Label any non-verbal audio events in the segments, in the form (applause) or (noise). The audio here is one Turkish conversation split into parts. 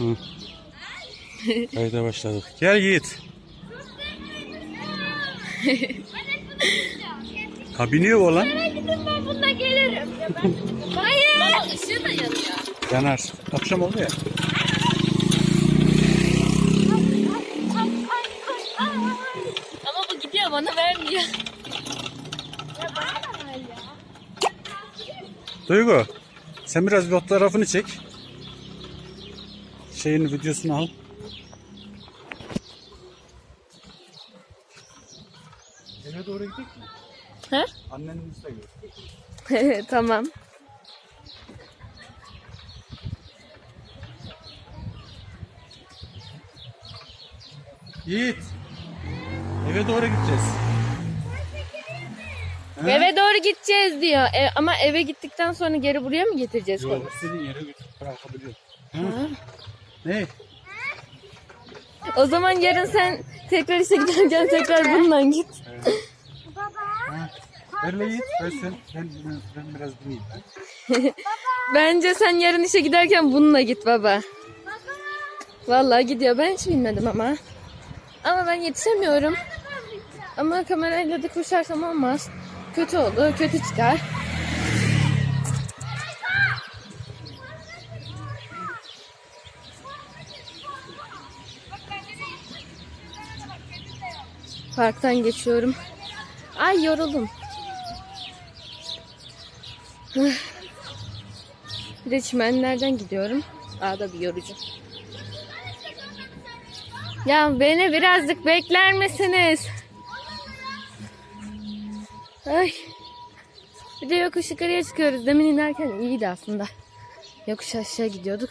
Hı. Kayda başladık. Gel Yiğit. (laughs) Ha biniyor o lan. Gidin ben bununla gelirim. Hayır. Işığı da yanıyor. Yanar. Akşam oldu ya. Ama bu gidiyor bana vermiyor. Duygu. Sen biraz bir fotoğrafını çek. Şeyin videosunu al. Eve doğru gidelim mi? He? De gör. (laughs) tamam. Yiğit. Eve doğru gideceğiz. He? Eve doğru gideceğiz diyor. E, ama eve gittikten sonra geri buraya mı getireceğiz kolu? Yok, istediğin yere götürüp bırakabiliyor. Hı? Ne? O zaman yarın sen tekrar işe giderken tekrar bununla git. Yiğit. Ver sen. Ben, ben, ben biraz bineyim. Ben. Bence sen yarın işe giderken bununla git baba. Vallahi gidiyor. Ben hiç bilmedim ama. Ama ben yetişemiyorum. Ama kamerayla da koşarsam olmaz. Kötü oldu. Kötü çıkar. Parktan geçiyorum. Ay yoruldum. Bir de çimenlerden gidiyorum. Daha da bir yorucu. Ya beni birazcık bekler misiniz? Ay. Bir de yokuş yukarıya çıkıyoruz. Demin inerken iyiydi aslında. Yokuş aşağı gidiyorduk.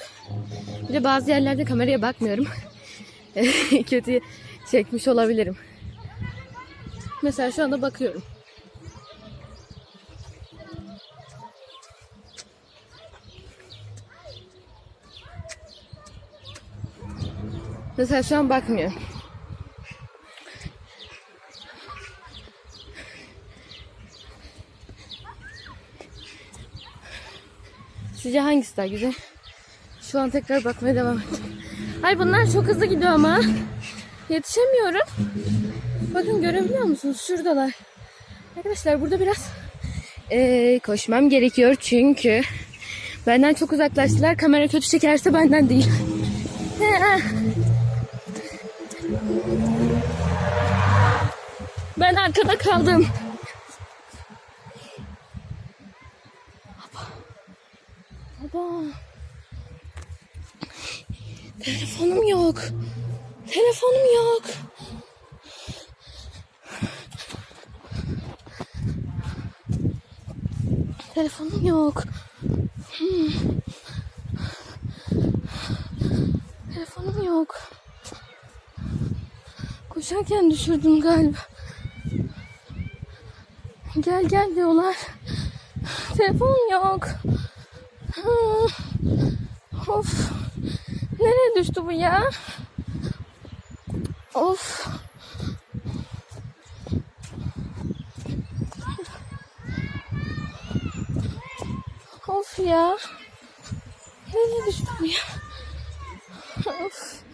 Bir de bazı yerlerde kameraya bakmıyorum. (laughs) Kötü çekmiş olabilirim. Mesela şu anda bakıyorum. Mesela şu an bakmıyor. Sizce hangisi daha güzel? Şu an tekrar bakmaya devam ettim. Ay bunlar çok hızlı gidiyor ama. Yetişemiyorum. Bakın görebiliyor musunuz? Şuradalar. Arkadaşlar burada biraz eee, koşmam gerekiyor çünkü benden çok uzaklaştılar. Kamera kötü çekerse benden değil. Ben arkada kaldım. Baba. Telefonum yok. Telefonum yok. Telefonum yok. Hmm. Telefonum yok. Koşarken düşürdüm galiba. Gel gel diyorlar. Telefonum yok. Hmm. Of. Nereye düştü bu ya? Of. Of ya. Nereye düştü bu ya? Of.